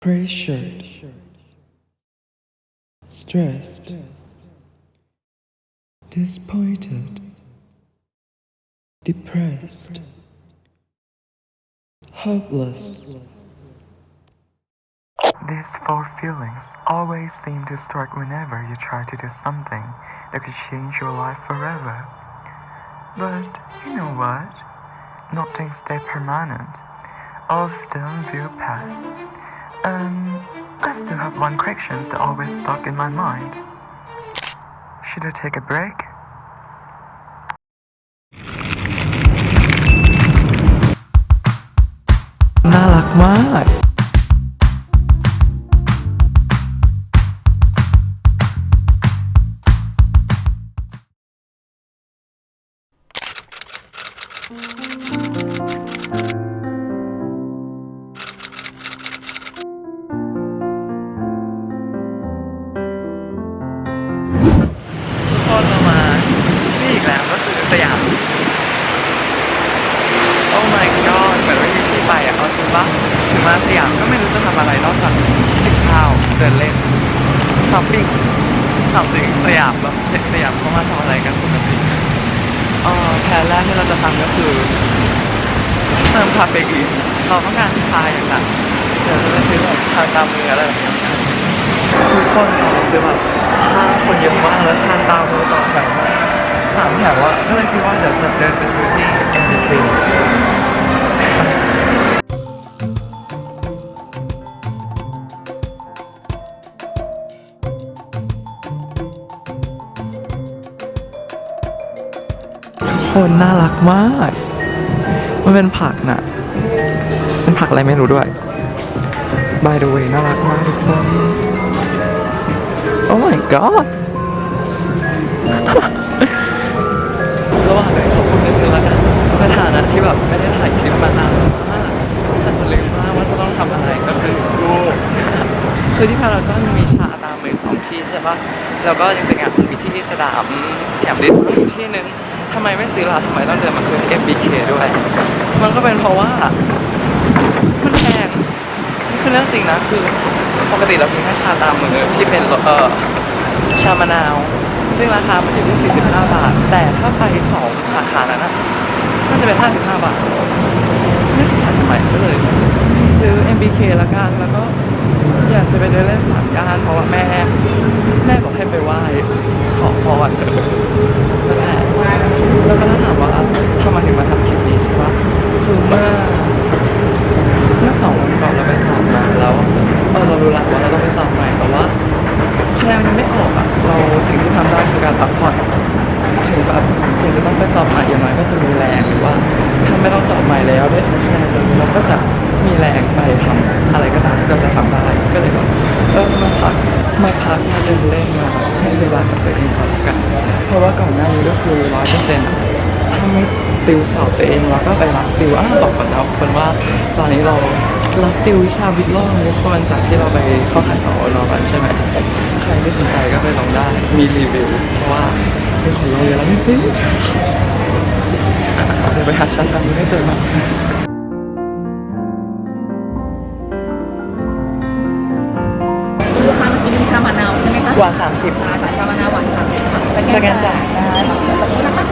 pressured, stressed, disappointed, depressed, hopeless. These four feelings always seem to strike whenever you try to do something that could change your life forever. But you know what? Nothing stay permanent. All of them will pass. Um, I still have one correction that always stuck in my mind. Should I take a break? Not like. นเล่นช้อปปิ้งถามจริงสยามแบบเด็กสยามเขามาทำอะไรกันปกติเอ่อแผนแรกที่เราจะทำก็คือเติมคาเฟอีนเราต้องการชาอย่างหนักเดี๋ยวจะไปซื้อแบบชาตามมืออะไรแบบนี้ทุกคนตอนนี้คือแบบห้างคนเยอะมากแล้วชาตามมือต่อแถวสามแถวอะก็เลยคิดว่าเดี๋ยวจะเดินไปซื้อที่ MBK คนน่ารักมาก มันเป็นผักน่ะเป็นผักอะไรไม่รู้ด้วย by the way น่ารักมากทุกคน oh my god ระหว่างนี้ขอบคุณนิดนึงแล้วกันในฐานะที่แบบไม่ได้ถ่ายคลิปมานานมากอาจจะลืมมากว่าจะต้องทำอะไรก็คือดูคือที่พารากอนมีชาตามมือสองที่ใช่ปะแล้วก็จริงๆอะมันมีที่สนามสยามดิสนีย์อีกที่หนึ่ง ทำไมไม่ซื้อล่ะทำไมต้องเดินมาซื้อที่ MBK ด้วย มันก็เป็นเพราะว่า มันแพงนี่คือเรื่องจริงนะคือปกติเรากินแค่ชาตามมือที่เป็นเอ่อชามะนาว ซึ่งราคามันอยู่ที่ 45 บาท แต่ถ้าไป2สาขานั้นนะมันจะเป็น 55 บาทไม่เข้าใจทำไมก็เลย ซื้อ MBK ละกันแล้วก็อยากจะไปเดินเล่นสามย่านเพราะว่าแม่ แม่บอกให้ไปไหว้ขอพร แล้วก็ถ้าถามว่าทำไมถึงมาทำคลิปนี้ใช่ปะคือเมื่อเมื่อสองวันก่อนเราไปสอบมาแล้วเออเรารู้ละว่าเราต้องไปสอบใหม่แต่ว่าคะแนนมันไม่ออกอะเราสิ่งที่ทำได้คือการพักผ่อนถึงแบบถึงจะต้องไปสอบใหม่อย่างน้อยก็จะมีแรงหรือว่าถ้าไม่ต้องสอบใหม่แล้วได้ใช้คะแนนเลยเราก็จะ มีแรงไปทำอะไรก็ตามที่เราจะทำได้ก็เลยแบบเออมาพักมาพักมาเดินเล่นมาให้เวลากับตัวเองก่อนกัน เพราะว่าก่อนหน้านี้ก็คือร้อยเปอร์เซ็นต์ถ้าไม่ติวสอบตัวเองเราก็ไปรับติวอ้าวบอกก่อนนะคนว่าตอนนี้เรารับติววิชาวิทย์ล่องทุกคนจากที่เราไปเข้าขาสอนอกันใช่ไหมใครที่สนใจก็ไปลองได้มีรีวิวเพราะว่าเป็นคนเราเรียนแล้วจริงๆอะเดี๋ยวไปหาชั้นกันไม่เจอมา หมคะหวานสามสิบใช่ค่ะชามะนาวหวานสามสิบค่ะสแกนจ่ายได้ค่ะสักครู่นะคะ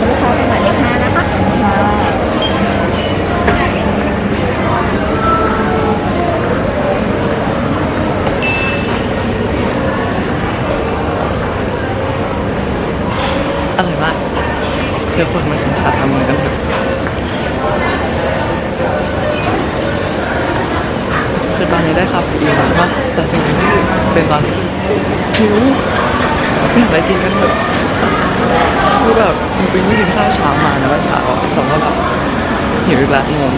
ลูกค้าเป็นหมายเลขห้านะคะอร่อยมากเดี๋ยวคนมากินชาทำมือกันเถอะคือ ตอนนี้ได้คาเฟอีนใช่ปะแต่สิ่งที่เป็นตอนนี้คือหิวอยากอะไรกินกันเถอะคือแบบจริงๆไม่กินข้าวเช้ามานะเมื่อเช้าแต่ว่าแบบหิวอีกแล้วงง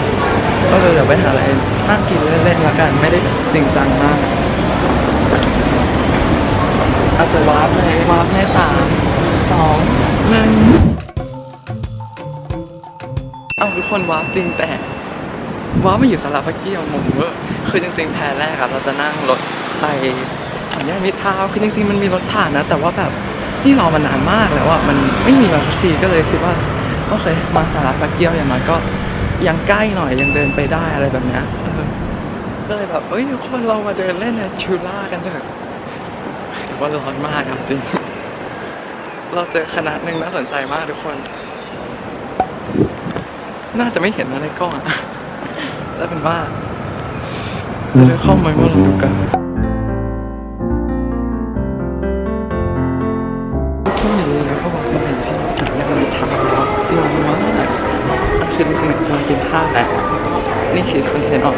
ก็เลยเดี๋ยวไปหาอะไรนั่งกินเล่นๆละกันไม่ได้จริงจังมากอาจจะวาร์ปเลยวาร์ปในสามสองหนึ่งเอาทุกคนวาร์ปจริงแต่วาร์ปมาอยู่สาราพักเกี้ยวงงเวอร์ คือจริงๆแพนแรกอะเราจะนั่งรถไปสัญญาณมิตรทาวคือจริงๆมันมีรถผ่านนะ แต่ว่าแบบนี่รอมานานมากแล้วอะมันไม่มีมาทีก็เลยคิดว่าโอเคมาสาระปะเกี้ยวอย่างน้อยก็ยังใกล้หน่อยยังเดินไปได้อะไรแบบเนี้ยก็เลยแบบเอ้ยคนเรามาเดินเล่นในชูล่ากันเถอะแต่ว่าร้อนมากครับจริง เราเจอคณะหนึ่งน่าสนใจมากทุกคน น่าจะไม่เห็นนะในกล้องอะแล้วเป็นว่า จะได้เข้าไหมว่าเราดูกันทุกอย่าลืมนะเขาบอกว่าเป็นที่สัญญาณทางแล้วร้อนมากอันคือจริงๆจะมากินข้าวแหละนี่คิดคอนเทนต์ออก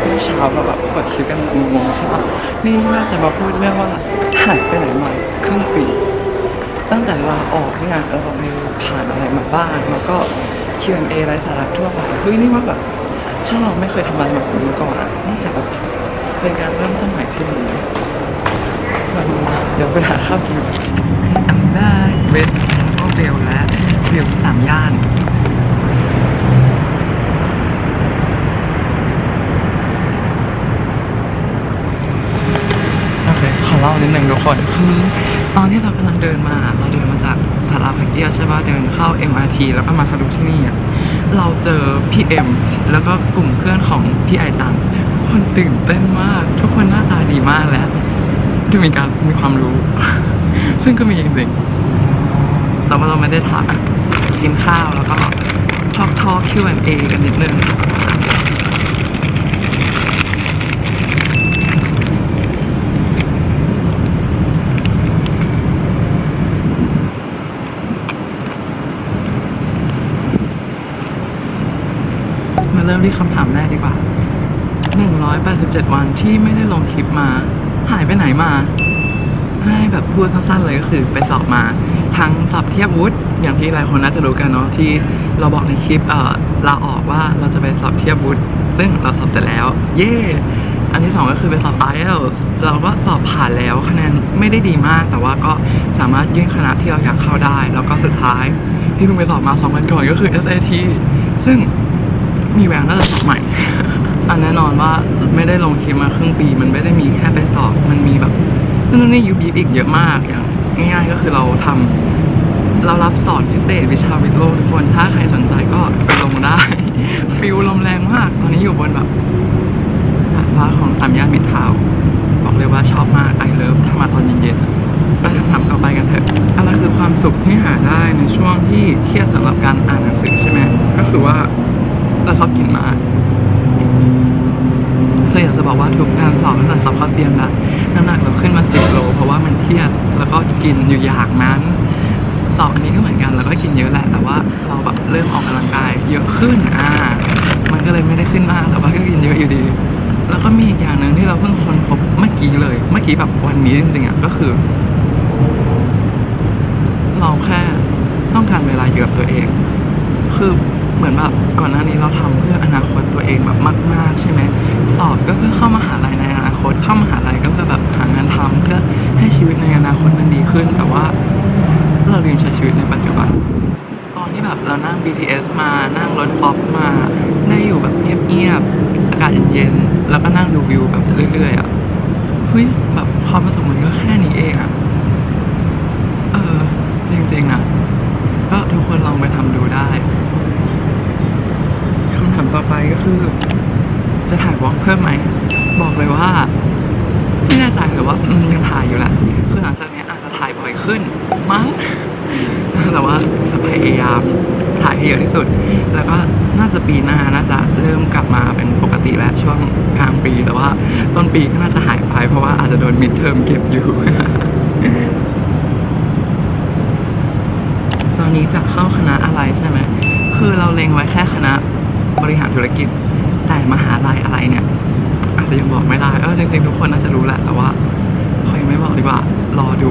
เมื่อเช้าเราแบบเปิดคลิปกันงงๆใช่ปะนี่น่าจะมาพูดเรื่องว่าหายไปไหนมาครึ่งปี ตั้งแต่ลาออกเนี่ยเราไปผ่านอะไรมาบ้างแล้วก็ Q&A ไร้สาระทั่วไปเฮ้ยนี่ว่าแบบ ช่องเราไม่เคยทำอะไรแบบนี้มาก่อนอะน่าจะแบบเป็นการเริ่มต้นใหม่ที่ดีแบบเดี๋ยวไปหาข้าวกินอันได้เวทก็เบลและเบลสามย่าน โอเคขอเล่านิดนึงทุกคนคือตอนที่เรากำลังเดินมา เราเดินมาจากสาราพักเกียใช่ป่ะเดินเข้า MRT แล้วก็มาทะลุที่นี่อะเราเจอพี่เอ็มแล้วก็กลุ่มเพื่อนของพี่ไอจังทุกคนตื่นเต้นมาก ทุกคนหน้าตาดีมากแล้วดูมีการมีความรู้ ซึ่งก็มีจริงๆแต่ว่าเราไม่ได้ถายกินข้าวแล้วก็ทอกทอ Q&A กันนิดนึง เริ่มที่คำถามแรกดีกว่า 187 วันที่ไม่ได้ลงคลิปมา หายไปไหนมา ให้แบบพูดสั้นๆเลยก็คือไปสอบมา ทั้งสอบเทียบวุฒิอย่างที่หลายคนน่าจะรู้กันเนาะที่เราบอกในคลิปเออลาออกว่าเราจะไปสอบเทียบวุฒิซึ่งเราสอบเสร็จแล้ว เย่อันที่สองก็คือไปสอบ IELTS เราก็สอบผ่านแล้วคะแนนไม่ได้ดีมาก แต่ว่าก็สามารถยื่นคณะที่เราอยากเข้าได้ แล้วก็สุดท้ายที่เพิ่งไปสอบมาสองวันก่อนก็คือ SAT ซึ่ง มีแววน่าจะสอบใหม่ อันแน่นอนว่าไม่ได้ลงคลิปมาครึ่งปี มันไม่ได้มีแค่ไปสอบ มันมีแบบนู่นนี่ยุบยิบอีกเยอะมากอย่างง่ายๆก็คือเราทำเรารับสอนพิเศษวิชาวิทย์โลกทุกคน ถ้าใครสนใจก็ไปลงได้ ฟิวลมแรงมาก ตอนนี้อยู่บนแบบดาดฟ้าของสามย่านมิตรทาวน์บอกเลยว่าชอบมากไอเลิฟถ้ามาตอนเย็นๆไปคำถามต่อไปกันเถอะอะไรคือความสุขที่หาได้ในช่วงที่เครียดสำหรับการอ่านหนังสือใช่ไหมก็คือว่า เราชอบกินมากคืออยากจะบอกว่าทุกการสอบตั้งแต่สอบเข้าเตรียมแล้วน้ำหนักเราขึ้นมาสิบโลเพราะว่ามันเครียดแล้วก็กินอยู่อย่างนั้น สอบอันนี้ก็เหมือนกันแล้วก็กินเยอะแหละ แต่ว่าเราแบบเริ่มออกกำลังกายเยอะขึ้นอ่ามันก็เลยไม่ได้ขึ้นมากแต่ว่าก็กินเยอะอยู่ดี แล้วก็มีอีกอย่างหนึ่งที่เราเพิ่งค้นพบเมื่อกี้เลย เมื่อกี้แบบวันนี้จริงๆอะก็คือเราแค่ต้องการเวลาอยู่กับตัวเอง คือ เหมือนแบบก่อนหน้านี้เราทำเพื่ออนาคตตัวเองแบบมาก ๆ ใช่ไหมสอบก็เพื่อเข้ามหาลัยในอนาคต เข้ามหาลัยก็เพื่อแบบหางานทำเพื่อให้ชีวิตในอนาคตมันดีขึ้น แต่ว่าเราลืมใช้ชีวิตในปัจจุบัน ตอนที่แบบเรานั่ง BTS มานั่งรถป๊อปมาได้อยู่แบบเงียบๆอากาศเย็นๆแล้วก็นั่งดูวิวแบบเรื่อยๆอะเฮ้ยแบบความประสบมันก็แค่นี้เองอะเออจริงๆนะก็ทุกคนลองไปทำดูได้ ต่อไปก็คือ จะถ่ายวอล์กเพิ่มไหม บอกเลยว่าไม่แน่ใจหรือว่ายังถ่ายอยู่แหละคือหลังจากนี้อาจจะถ่ายบ่อยขึ้น มั้ง แต่ว่าจะพยายามถ่ายให้เยอะที่สุด แล้วก็น่าจะปีหน้าน่าจะเริ่มกลับมาเป็นปกติแล้วช่วงกลางปีแต่ว่าต้นปีก็น่าจะหายไปเพราะว่าอาจจะโดนมิดเทอมเก็บอยู่ ตอนนี้จะเข้าคณะอะไรใช่ไหมคือเราเล็งไว้แค่คณะ บริหารธุรกิจ แต่มหาลัยอะไรเนี่ย อาจจะยังบอกไม่ได้เออจริงๆ ทุกคนน่าจะรู้แหละแต่ว่าขอยังไม่บอกดีกว่า รอดู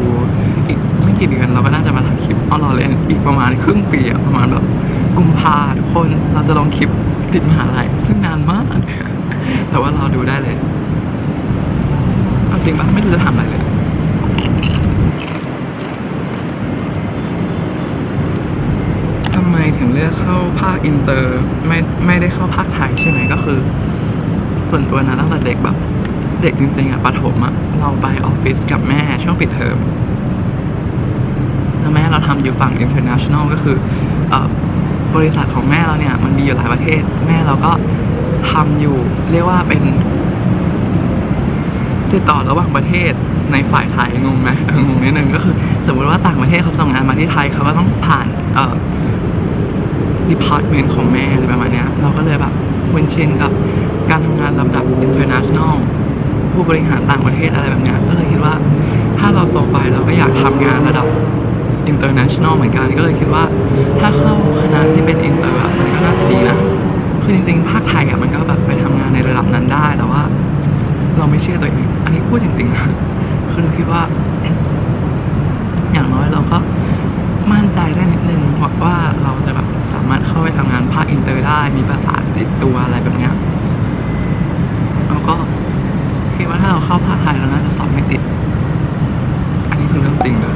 อีกไม่กี่เดือนเราก็น่าจะมาทำคลิปเอารอเล่นอีกประมาณครึ่งปีอะประมาณแบบกุมภาทุกคนเราจะลงคลิปติดมหาลัยซึ่งนานมาก แต่ว่ารอดูได้เลยเอาจริงปะไม่รู้จะทำอะไรเลย ทำ ไมถึงเลือกเข้าภาคอินเตอร์ไม่ไม่ได้เข้าภาคไทยใช่ไหมก็คือ ส่วนตัวนะตั้งแต่เด็กแบบ เด็กจริงๆอะประถมอะเราไปออฟฟิศกับแม่ช่วงปิดเทอมแล้วแม่เราทำอยู่ฝั่ง international ก็คืออบริษัทของแม่เราเนี่ย มันมีอยู่หลายประเทศ แม่เราก็ทำอยู่เรียกว่าเป็น ติดต่อระหว่างประเทศในฝ่ายไทยงงไหมงงนิดนึงก็คือ สมมติว่าต่างประเทศเขาส่งงานมาที่ไทยเขาก็ต้องผ่าน เอ่อ department ของแม่อะไรประมาณนี้เราก็เลยแบบคุ้นชินกับการทำงานลำดับ international ผู้บริหารต่างประเทศอะไรแบบนี้ก็เลยคิดว่า ถ้าเราโตไปเราก็อยากทำงานระดับ international เหมือนกันก็เลยคิดว่า ถ้าเข้าคณะที่เป็น inter อะมันก็น่าจะดีนะคือจริงๆภาคไทยอะมันก็แบบไปทำงานในระดับนั้นได้แต่ว่า เราไม่เชื่อตัวเอง อันนี้พูดจริงๆนะคือคิดว่า อย่างน้อยเราก็มั่นใจได้นิดนึงว่าเราจะแบบ สามารถเข้าไปทำงานภาคอินเตอร์ได้ มีภาษาติดตัวอะไรแบบเนี้ยแล้วก็คิดว่าถ้าเราเข้าภาคไทยเราน่าจะสอบไม่ติด อันนี้คือเรื่องจริงเลย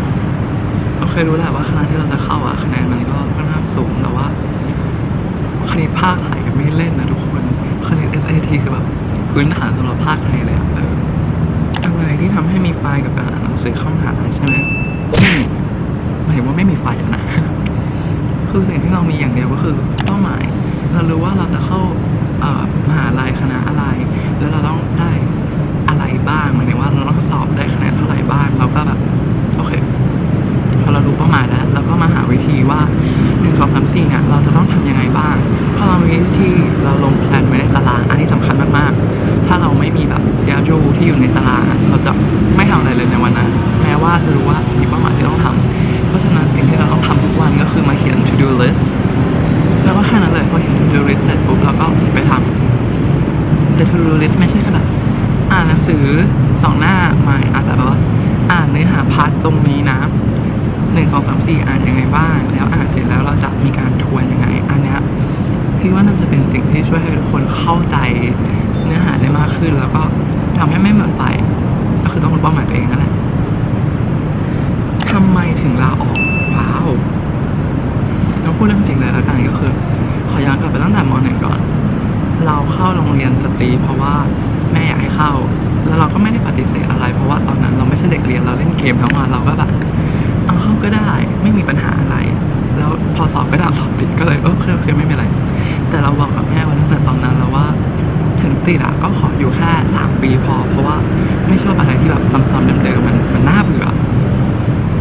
เราเคยรู้แหละว่าคณะที่เราจะเข้าอะคะแนนมันก็ค่อนข้างสูงแต่ว่าคณิตภาคไทยไม่เล่นนะทุกคนคณิต SAT คือแบบพื้นฐานสำหรับภาคไทยเลยอะเอออะไรที่ทำให้มีไฟกับการอ่านหนังสือเข้ามหาลัยใช่ไหมไม่มีหมายถึงว่าไม่มีไฟนะ คือสิ่งที่เรามีอย่างเดียวก็คือเป้าหมาย เรารู้ว่าเราจะเข้ามหาลัยคณะอะไร แล้วเราต้องได้อะไรบ้างหมายถึงว่าเราต้องสอบได้คะแนนเท่าไหร่บ้างเราก็แบบโอเคพอเรารู้เป้าหมายแล้วเราก็มาหาวิธีว่าหนึ่งสองสามสี่เนี่ยเราจะต้องทำยังไงบ้างพอเรามีวิธีเราลงแผนไว้ในตารางอันนี้สำคัญมากๆ ถ้าเราไม่มีแบบ schedule ที่อยู่ในตารางเราจะไม่ทำอะไรเลยในวันนั้น แม้ว่าจะรู้ว่ามีเป้าหมายที่ต้องทำ เพราะฉะนั้นสิ่งที่เราต้องทำทุกวันก็คือมาเขียน to do list แล้วก็แค่นั้นเลยพอเขียน to do list เสร็จปุ๊บเราก็ไปทำแต่ to do list ไม่ใช่แค่แบบอ่านหนังสือสองหน้าม่อาจจะแบบว่าอ่านเนื้อหาพาร์ทตรงนี้นะหนึ่งสองสามสี่อ่านยังไงบ้าง แล้วอ่านเสร็จแล้วเราจะมีการทวนยังไง อันเนี้ยพี่ว่าน่าจะเป็นสิ่งที่ช่วยให้ทุกคนเข้าใจเนื้อหาได้มากขึ้น แล้วก็ทำให้ไม่หมดไฟก็คือต้องรู้เป้าหมายตัวเองนั่นแหละ ทำไมถึงลาออกว้าวเราพูดเรื่องจริงเลยแล้วกันก็คือ ขอย้อนกลับไปตั้งแต่มหนึ่งก่อน เราเข้าโรงเรียนสตรี เพราะว่าแม่อยากให้เข้า แล้วเราก็ไม่ได้ปฏิเสธอะไร เพราะว่าตอนนั้นเราไม่ใช่เด็กเรียนเราเล่นเกมทั้งวันเราก็แบบเอาเข้าก็ได้ไม่มีปัญหาอะไร แล้วพอสอบก็ได้สอบติดก็เลยเออโอเคโอเคไม่เป็นไร แต่เราบอกกับแม่ไว้ตั้งแต่ตอนนั้นแล้วว่าถึงติดอะก็ขออยู่แค่สามปีพอ เพราะว่าไม่ชอบอะไรที่แบบซ้ำๆเดิมๆมันมันน่าเบื่อ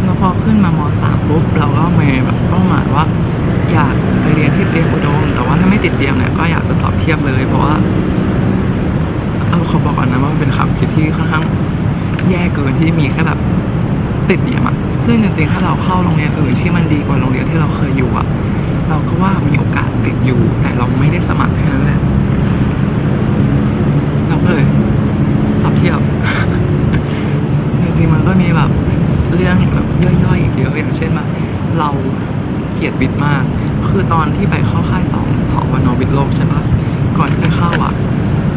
แล้วพอขึ้นมามสามปุ๊บเราก็มีแบบเป้าหมายว่า อยากไปเรียนที่เตรียมอุดม แต่ว่าถ้าไม่ติดเตรียมเนี่ยก็อยากจะสอบเทียบเลย เพราะว่าเอาขอบอกก่อนนะว่ามันเป็นความคิดที่ค่อนข้างแย่เกินที่มีแค่แบบติดเตรียมอะซึ่งจริงๆถ้าเราเข้าโรงเรียนอื่นที่มันดีกว่าโรงเรียนที่เราเคยอยู่อะเราก็ว่ามีโอกาสติดอยู่ แต่เราไม่ได้สมัครแค่นั้นแหละเราก็เลยสอบเทียบจริงๆมันก็มีแบบ เรื่องแบบย่อยๆอีกเยอะอย่างเช่นแบบเราเกลียดวิทย์มาก คือตอนที่ไปเข้าค่ายสองสองวันนวิทย์โลกใช่ปะก่อนที่จะเข้าอะ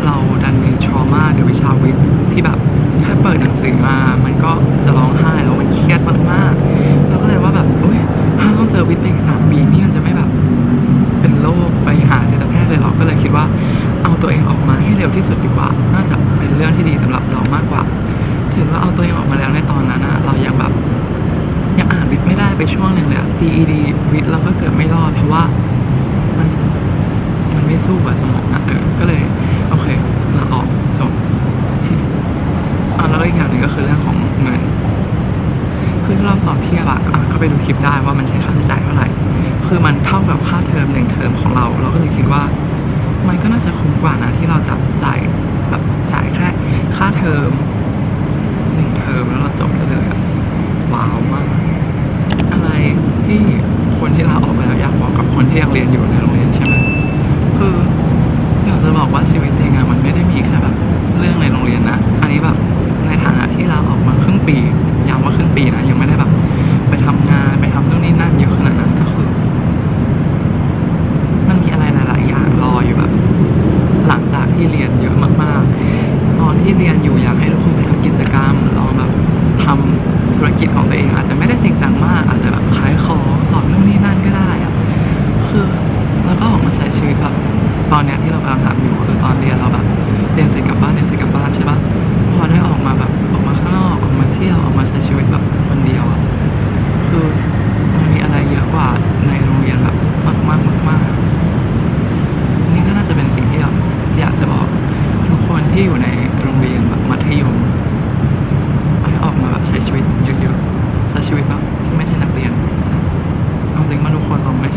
เราดันมีทรมาเกี่ยววิชาวิทย์ที่แบบแค่เปิดหนังสือมา มันก็จะร้องไห้แล้วมันเครียดมากๆเราก็เลยว่าแบบโอ๊ยถ้าต้องเจอวิทย์ไปอีกสามปีนี่มันจะไม่แบบเป็นโรคไปหาจิตแพทย์เลยเหรอก็เลยคิดว่าเอาตัวเองออกมาให้เร็วที่สุดดีกว่า น่าจะเป็นเรื่องที่ดีสำหรับเรามากกว่า ถึงว่าเอาตัวเองออกมาแล้วในตอนนั้นอะเรายังแบบยังอ่านวิทย์ไม่ได้ไปช่วงหนึ่งเลย GED วิทย์เราก็เกือบไม่รอด เพราะว่ามันมันไม่สู้กับสมองอะเออก็เลยโอเคลาออกจบอะแล้วอีกอย่างหนึ่งก็คือเรื่องของเงิน คือถ้าเราสอบเทียบอะอะก็ไปดูคลิปได้ว่ามันใช้ค่าใช้จ่ายเท่าไหร่ คือมันเท่ากับค่าเทอมหนึ่งเทอมของเรา เราก็เลยคิดว่า มันก็น่าจะคุ้มกว่านะที่เราจะจ่ายแบบจ่ายแค่ค่าเทอม หนึ่งเทอมแล้วเราจบได้เลยอะว้าวมาก อะไรที่คนที่ลาออกไปแล้วอยากบอกกับคนที่ยังเรียนอยู่ในโรงเรียนใช่ไหมคืออยากจะบอกว่าชีวิตจริงอะมันไม่ได้มีแค่แบบเรื่องในโรงเรียนนะ อันนี้แบบในฐานะที่ลาออกมาครึ่งปีย้ำว่าครึ่งปีนะยังไม่ได้แบบ ไปทำงานไปทำเรื่องนี้นั่นเยอะขนาดนั้นก็คือ มันมีอะไรหลาย ๆ อย่างรออยู่แบบ หลังจากที่เรียนเยอะมาก ๆ ที่เรียนอยู่อยากให้ทุกคนไปทำกิจกรรมลองแบบทำธุรกิจของตัวเองอาจจะไม่ได้จริงจังมากอาจจะแบบขายของสอนนู่นนี่นั่นก็ได้อะคือแล้วก็ออกมาใช้ชีวิตแบบตอนเนี้ยที่เรากำลังทำอยู่คือตอนเรียนเราแบบเรียนเสร็จกลับบ้านเรียนเสร็จกลับบ้านใช่ปะพอได้ออกมาแบบออกมาข้างนอกออกมาเที่ยวออกมาใช้ชีวิตแบบคนเดียวอะคือมันมีอะไรเยอะกว่าในโรงเรียนแบบมากๆมาก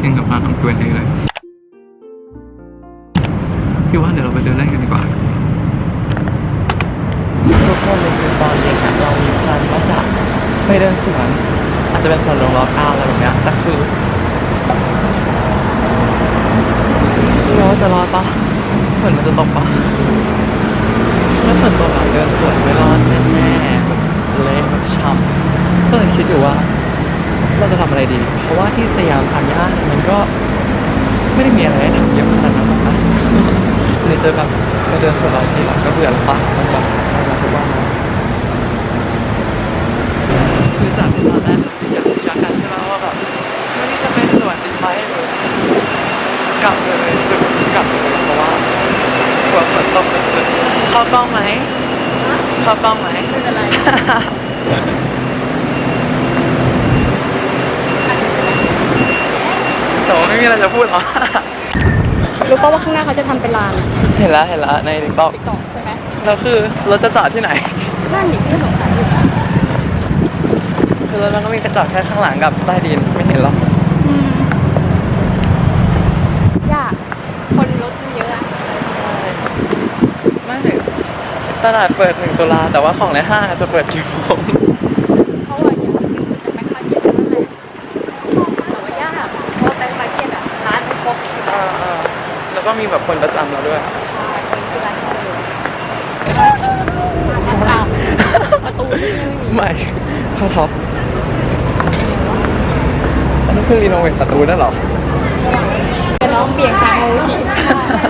ถึงกับมาทำ Q&A เลย พี่ว่าเดี๋ยวเราไปเดินเล่นกันดีกว่าทุกคนในสิตอนเด็กเรามีแพลนว่าจะไปเดินสวน อาจจะเป็นสวนหลวงรอเก้าอะไรแบบนี้แต่คือเราจะรอดปะฝนมันจะตกปะถ้าฝนตกอะเดินสวนไม่รอดแน่ๆแบบเละแบบช้ำก็เลยคิดอยู่ว่า เราจะทำอะไรดี เพราะว่าที่สยามสามย่านมันก็ ไม่ได้มีอะไรให้ทำเยอะขนาดนั้นหรอกนะเลยจะแบบไปเดินสวนเราที่หลังก็เบื่อแล้วปะมันแบบมันมาทุกวันแล้วคือจากที่ตอนแรกอยากอยากกันใช่ไหมว่าแบบวันนี้จะไปสวนดีไหมหรือกลับเลยสรุปกลับเลยเพราะว่ากลัวฝนตกสุดๆเข้ากล้องไหมเข้ากล้องไหมไม่เป็นไร แต่ว่าไม่มีอะไรจะพูดหรอ รู้ป่าว่าข้างหน้าเขาจะทำเป็นลานเห็นแล้วเห็นแล้วในติ๊กต็อกติ๊กต็อกใช่ไหมแล้วคือเราจะจอดที่ไหน นั่นดิพี่สงสัยอยู่คือรถมันก็มีกระจกแค่ข้างหลังกับใต้ดินไม่เห็นหรอกอืมยากคนรถมันเยอะอะไม่ตลาดเปิดหนึ่งตุลาแต่ว่าของในห้างอาจจะเปิดกี่โมง ก็มีแบบคนประจำเราด้วยใช่คนคือร้านเขาเลยอ้าวประตูที่นี่ไม่มีไม่เข้าท็อปส์อันนี้คือรีโนเวทประตูนั่นเหรอเป็นน้องเปลี่ยนทางโมชิ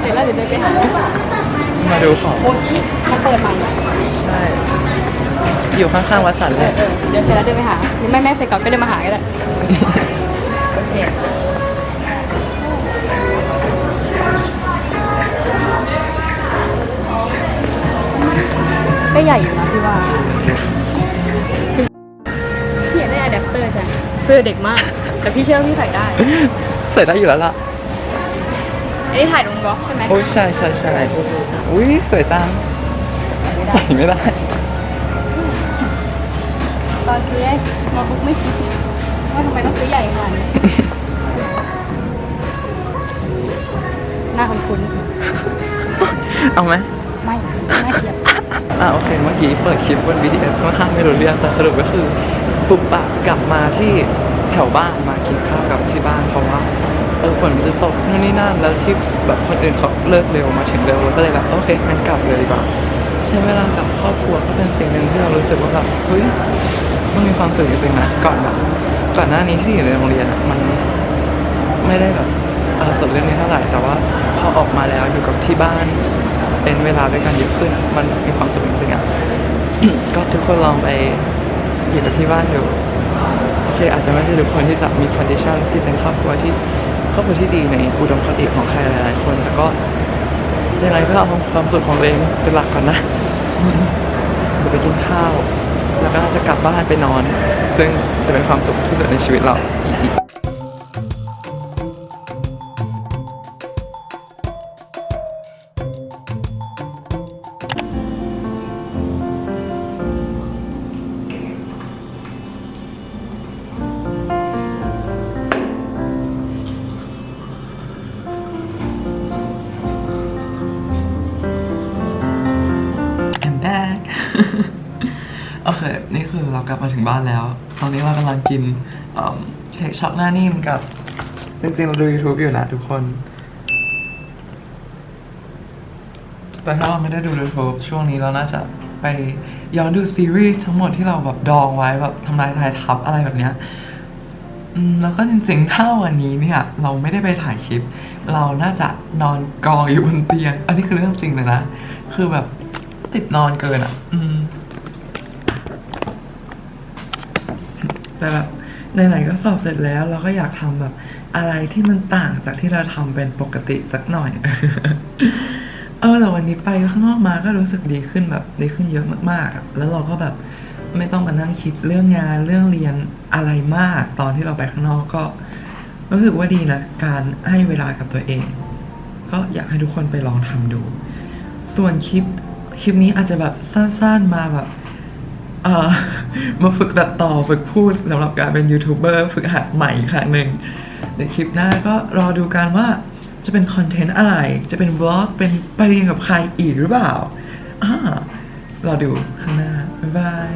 เสร็จแล้วเดี๋ยวเดินไปหามาดูของ โมชิเขาเปิดใหม่ใช่ อยู่ข้างๆวัดสันแหละเออเดี๋ยวเสร็จแล้วเดินไปหาหรือไม่แม่เสร็จก่อนก็เดินมาหาก็ได้ ก็ใหญ่อยู่นะพี่ว่าพี่อยากได้อะแดปเตอร์ใช่ไหมเสื้อเด็กมาก แต่พี่เชื่อว่าพี่ใส่ได้ ใส่ได้อยู่แล้วล่ะอันนี้ถ่ายลงบล็อกใช่ไหมโอ้ยใช่ใช่ใช่อุ้ยสวยจังใส่ไม่ได้ ตอนซื้อโน้ตบุ๊กไม่คิดว่าทำไมต้องซื้อใหญ่ขนาดนี้หน้าคุ้นเอาไหมๆไม่น่าเกลียด อ่าโอเคเมื่อกี้เปิดคลิปบน BTS ค่อนข้างไม่รู้เรื่องแต่สรุปก็คือปุบปะกลับมาที่แถวบ้านมากินข้าวกับที่บ้านเพราะว่าเออฝนมันจะตกนู่นนี่นั่นแล้วที่แบบคนอื่นเขาเลิกเร็วมาถึงเร็วก็เลยแบบโอเคงั้นกลับเลยดีกว่าใช้เวลากับครอบครัวก็เป็นสิ่งหนึ่งที่เรารู้สึกว่าแบบเฮ้ยมันมีความสุขจริงๆนะก่อนแบบก่อนหน้านี้ที่อยู่ในโรงเรียนมันไม่ได้แบบออสนเรื่องนี้เท่าไหร่แต่ว่าพอออกมาแล้วอยู่กับที่บ้าน เป็นเวลาด้วยกันเยอะขึ้น มันมีความสุขจริงๆอะก็ทุกคนลองไปอยู่กับที่บ้านดูโอเคอาจจะไม่ใช่ทุกคนที่จะมี condition ที่เป็นครอบครัวที่ครอบครัวที่ดีในอุดมคติของใครหลายๆคนแต่ก็ยังไงก็เอาความสุขของตัวเองเป็นหลักก่อนนะเดี๋ยวไปกินข้าว แล้วก็จะกลับบ้านไปนอน ซึ่งจะเป็นความสุขที่สุดในชีวิตเราอีก เคนี่คือเรากลับมาถึงบ้านแล้ว ตอนนี้เรากำลังกินเค้กช็อกหน้านิ่มกับ จริงๆ เราดู YouTube อยู่นะทุกคน แต่ถ้าเราไม่ได้ดู YouTube ช่วงนี้เราน่าจะไปย้อนดูซีรีส์ทั้งหมดที่เราแบบดองไว้แบบทำลายทายทับอะไรแบบเนี้ยแล้วก็จริงๆ ถ้าวันนี้เนี่ย เราไม่ได้ไปถ่ายคลิป เราน่าจะนอนกองอยู่บนเตียง อันนี้คือเรื่องจริงเลยนะ คือแบบติดนอนเกินอะ อืม แต่แบบไหนๆก็สอบเสร็จแล้ว เราก็อยากทำแบบอะไรที่มันต่างจากที่เราทำเป็นปกติสักหน่อย เออแต่วันนี้ไปข้างนอกมาก็รู้สึกดีขึ้นแบบดีขึ้นเยอะมากๆ แล้วเราก็แบบไม่ต้องมานั่งคิดเรื่องงานเรื่องเรียนอะไรมาก ตอนที่เราไปข้างนอกก็รู้สึกว่าดีนะ การให้เวลากับตัวเอง ก็อยากให้ทุกคนไปลองทำดู ส่วนคลิปคลิปนี้อาจจะแบบสั้นๆมาแบบ มาฝึกตัดต่อฝึกพูดสำหรับการเป็นยูทูบเบอร์ฝึกหัดใหม่อีกครั้งหนึ่งในคลิปหน้าก็รอดูกันว่าจะเป็นคอนเทนต์อะไร จะเป็นวล็อกเป็นไปเรียนกับใครอีกหรือเปล่าอ่ารอดูข้างหน้า บ๊ายบาย